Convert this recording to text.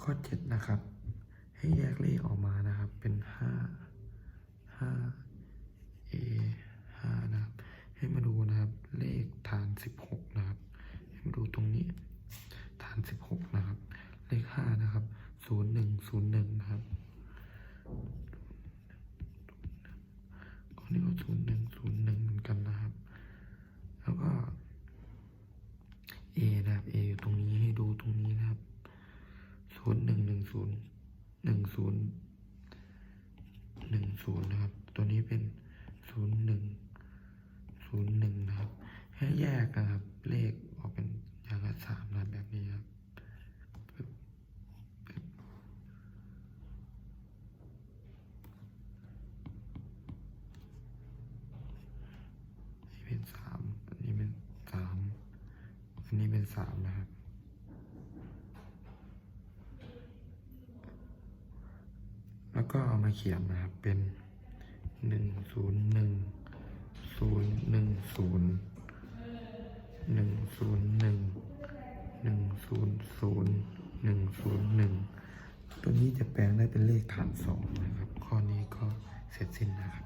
ข้อเจ็ดนะครับ ให้แยกเลขออกมานะครับ เป็นห้าห้า a ห้านะครับ ให้มาดูนะครับ เลขฐานสิบหกนะครับ ให้มาดูตรงนี้ ฐานสิบหกนะครับ เลขห้านะครับศูนย์หนึ่งศูนย์หนึ่งนะครับอันนี้ก็ศูนย์หนึ่งศูนย์หนึ่งเหมือนกันนะครับ แล้วก็ a นะครับ a อยู่ตรงนี้ให้ดูตรงนี้นะครับ ศูนย์หนึ่งหนึ่งศูนย์หนึ่งศูนย์หนึ่งศูนย์นะครับ ตัวนี้เป็นศูนย์หนึ่งศูนย์หนึ่งนะครับให้แยกนะครับ เลขออกเป็นอย่างละสามนะแบบนี้ครับนี่เป็นสามอันนี้เป็นสามอันนี้เป็นสามนะครับ แล้วก็เอามาเขียนนะครับ เป็นหนึ่งศูนย์หนึ่งศูนย์หนึ่งศูนย์หนึ่งศูนย์หนึ่งหนึ่งศูนย์ศูนย์หนึ่งศูนย์หนึ่งตัวนี้จะแปลงได้เป็นเลขฐานสองนะครับ ข้อนี้ก็เสร็จสิ้นนะครับ